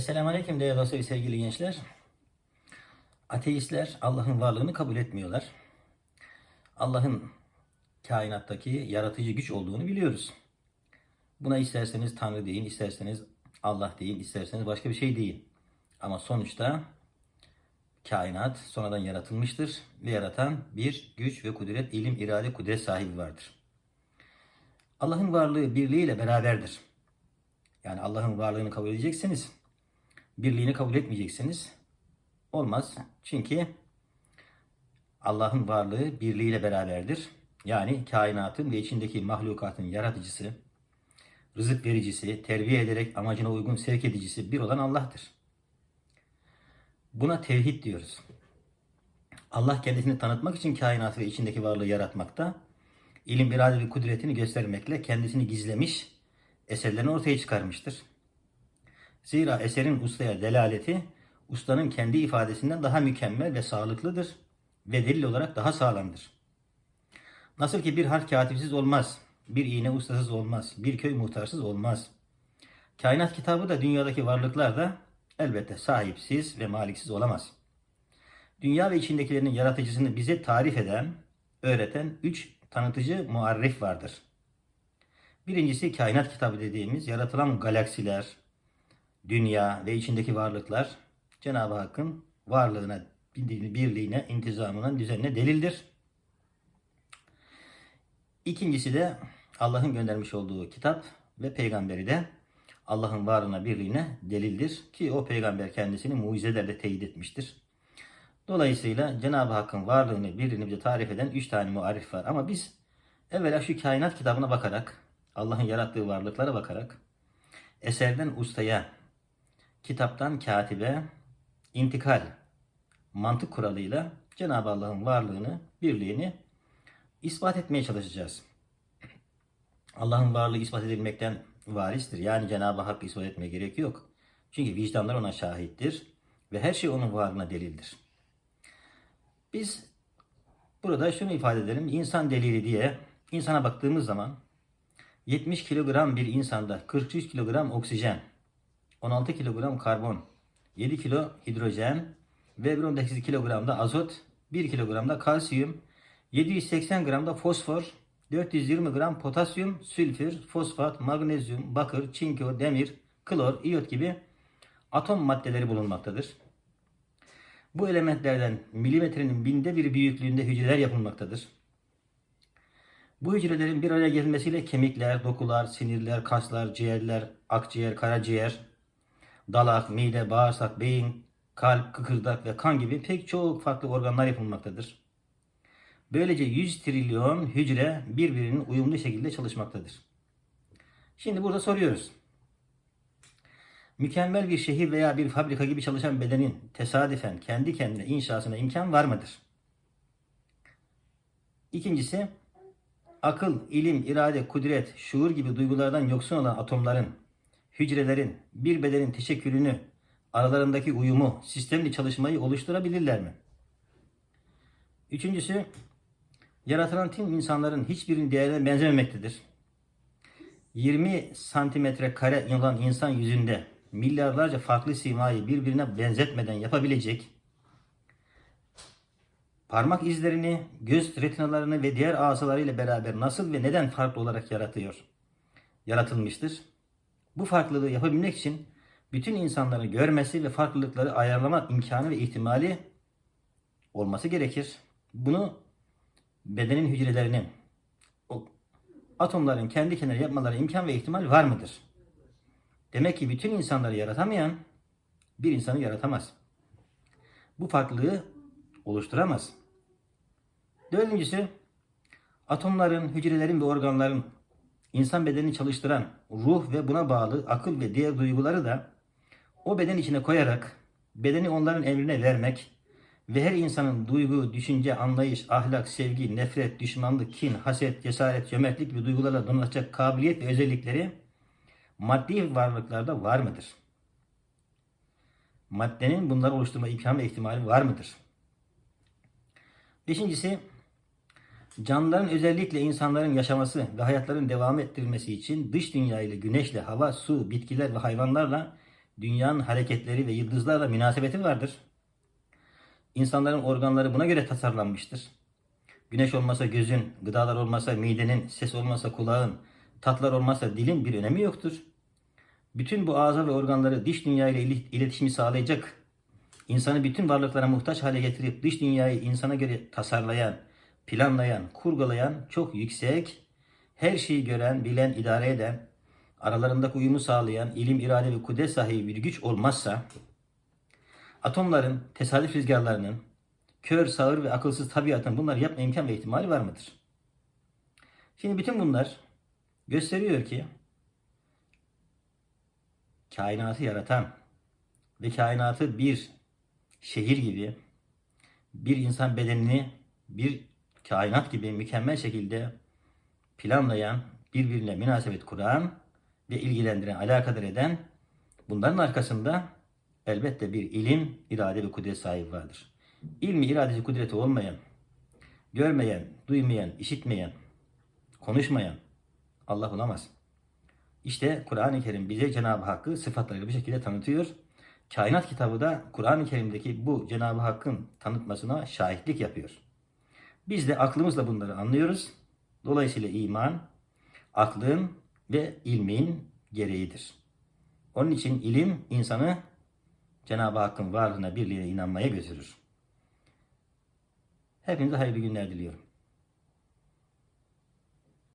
Esselamu Aleyküm değerli dostlar ve sevgili gençler. Ateistler Allah'ın varlığını kabul etmiyorlar. Allah'ın kainattaki yaratıcı güç olduğunu biliyoruz. Buna isterseniz Tanrı deyin, isterseniz Allah deyin, isterseniz başka bir şey deyin. Ama sonuçta kainat sonradan yaratılmıştır ve yaratan bir güç ve kudret, ilim, irade, kudret sahibi vardır. Allah'ın varlığı birliğiyle beraberdir. Yani Allah'ın varlığını kabul edeceksiniz. Birliğini kabul etmeyeceksiniz. Olmaz. Çünkü Allah'ın varlığı birliğiyle beraberdir. Yani kainatın ve içindeki mahlukatın yaratıcısı, rızık vericisi, terbiye ederek amacına uygun sevk edicisi bir olan Allah'tır. Buna tevhid diyoruz. Allah kendisini tanıtmak için kainatı ve içindeki varlığı yaratmakta, ilim, irade ve kudretini göstermekle kendisini gizlemiş, eserlerini ortaya çıkarmıştır. Zira eserin ustaya delaleti, ustanın kendi ifadesinden daha mükemmel ve sağlıklıdır ve delil olarak daha sağlamdır. Nasıl ki bir harf katipsiz olmaz, bir iğne ustasız olmaz, bir köy muhtarsız olmaz. Kainat kitabı da dünyadaki varlıklar da elbette sahipsiz ve maliksiz olamaz. Dünya ve içindekilerinin yaratıcısını bize tarif eden, öğreten üç tanıtıcı muarrif vardır. Birincisi kainat kitabı dediğimiz yaratılan galaksiler, dünya ve içindeki varlıklar Cenab-ı Hakk'ın varlığına, birliğine, intizamına, düzenine delildir. İkincisi de Allah'ın göndermiş olduğu kitap ve peygamberi de Allah'ın varlığına, birliğine delildir ki o peygamber kendisini mucizelerle teyit etmiştir. Dolayısıyla Cenab-ı Hakk'ın varlığını, birliğini bize tarif eden üç tane muarif var. Ama biz evvela şu kainat kitabına bakarak, Allah'ın yarattığı varlıklara bakarak, eserden ustaya, kitaptan katibe, intikal, mantık kuralıyla Cenab-ı Allah'ın varlığını, birliğini ispat etmeye çalışacağız. Allah'ın varlığı ispat edilmekten varistir. Yani Cenab-ı Hakk'ı ispat etmeye gerek yok. Çünkü vicdanlar ona şahittir ve her şey onun varlığına delildir. Biz burada şunu ifade edelim. İnsan delili diye insana baktığımız zaman 70 kilogram bir insanda 43 kilogram oksijen, 16 kilogram karbon, 7 kilo hidrojen ve 18 kilogram da azot, 1 kilogram da kalsiyum, 780 gram da fosfor, 420 gram potasyum, sülfür, fosfat, magnezyum, bakır, çinko, demir, klor, iyot gibi atom maddeleri bulunmaktadır. Bu elementlerden milimetrenin binde bir büyüklüğünde hücreler yapılmaktadır. Bu hücrelerin bir araya gelmesiyle kemikler, dokular, sinirler, kaslar, ciğerler, akciğer, karaciğer, dalak, mide, bağırsak, beyin, kalp, kıkırdak ve kan gibi pek çok farklı organlar yapılmaktadır. Böylece 100 trilyon hücre birbirinin uyumlu şekilde çalışmaktadır. Şimdi burada soruyoruz. Mükemmel bir şehir veya bir fabrika gibi çalışan bedenin tesadüfen kendi kendine inşasına imkan var mıdır? İkincisi, akıl, ilim, irade, kudret, şuur gibi duygulardan yoksun olan atomların, hücrelerin, bir bedenin teşekkülünü, aralarındaki uyumu, sistemli çalışmayı oluşturabilirler mi? Üçüncüsü, yaratılan tüm insanların hiçbirinin diğerine benzememektedir. 20 santimetre kare olan insan yüzünde milyarlarca farklı simayı birbirine benzetmeden yapabilecek parmak izlerini, göz retinalarını ve diğer azalarıyla beraber nasıl ve neden farklı olarak yaratıyor? Yaratılmıştır. Bu farklılığı yapabilmek için bütün insanların görmesi ve farklılıkları ayarlama imkanı ve ihtimali olması gerekir. Bunu bedenin hücrelerinin, o atomların kendi kendine yapmaları imkan ve ihtimal var mıdır? Demek ki bütün insanları yaratamayan bir insanı yaratamaz. Bu farklılığı oluşturamaz. Dördüncüsü, atomların, hücrelerin ve organların insan bedenini çalıştıran ruh ve buna bağlı akıl ve diğer duyguları da o beden içine koyarak bedeni onların emrine vermek ve her insanın duygu, düşünce, anlayış, ahlak, sevgi, nefret, düşmanlık, kin, haset, cesaret, cömertlik gibi duygularla donatacak kabiliyet ve özellikleri maddi varlıklarda var mıdır? Maddenin bunları oluşturma imkanı ve ihtimali var mıdır? Beşincisi, canlıların özellikle insanların yaşaması ve hayatların devam ettirilmesi için dış dünya ile güneşle, hava, su, bitkiler ve hayvanlarla Dünyanın hareketleri ve yıldızlarla münasebeti vardır. İnsanların organları buna göre tasarlanmıştır. Güneş olmasa gözün, gıdalar olmasa midenin, ses olmasa kulağın, tatlar olmasa dilin bir önemi yoktur. Bütün bu ağza ve organları dış dünya ile iletişimi sağlayacak, insanı bütün varlıklara muhtaç hale getirip dış dünyayı insana göre tasarlayan, planlayan, kurgulayan, çok yüksek, her şeyi gören, bilen, idare eden, aralarındaki uyumu sağlayan, ilim, irade ve kudret sahibi bir güç olmazsa, atomların, tesadüf rüzgarlarının, kör, sağır ve akılsız tabiatın bunları yapma imkan ve ihtimali var mıdır? Şimdi bütün bunlar gösteriyor ki kainatı yaratan ve kainatı bir şehir gibi bir insan bedenini bir kainat gibi mükemmel şekilde planlayan, birbirine münasebet kuran ve ilgilendiren, alakadar eden bunların arkasında elbette bir ilim, irade ve kudret sahibi vardır. İlmi, iradesi, kudreti olmayan, görmeyen, duymayan, işitmeyen, konuşmayan Allah olamaz. İşte Kur'an-ı Kerim bize Cenab-ı Hakk'ı sıfatlarıyla bir şekilde tanıtıyor. Kainat kitabı da Kur'an-ı Kerim'deki bu Cenab-ı Hakk'ın tanıtmasına şahitlik yapıyor. Biz de aklımızla bunları anlıyoruz. Dolayısıyla iman, aklın ve ilmin gereğidir. Onun için ilim insanı Cenab-ı Hakk'ın varlığına, birliğine inanmaya götürür. Hepinize hayırlı günler diliyorum.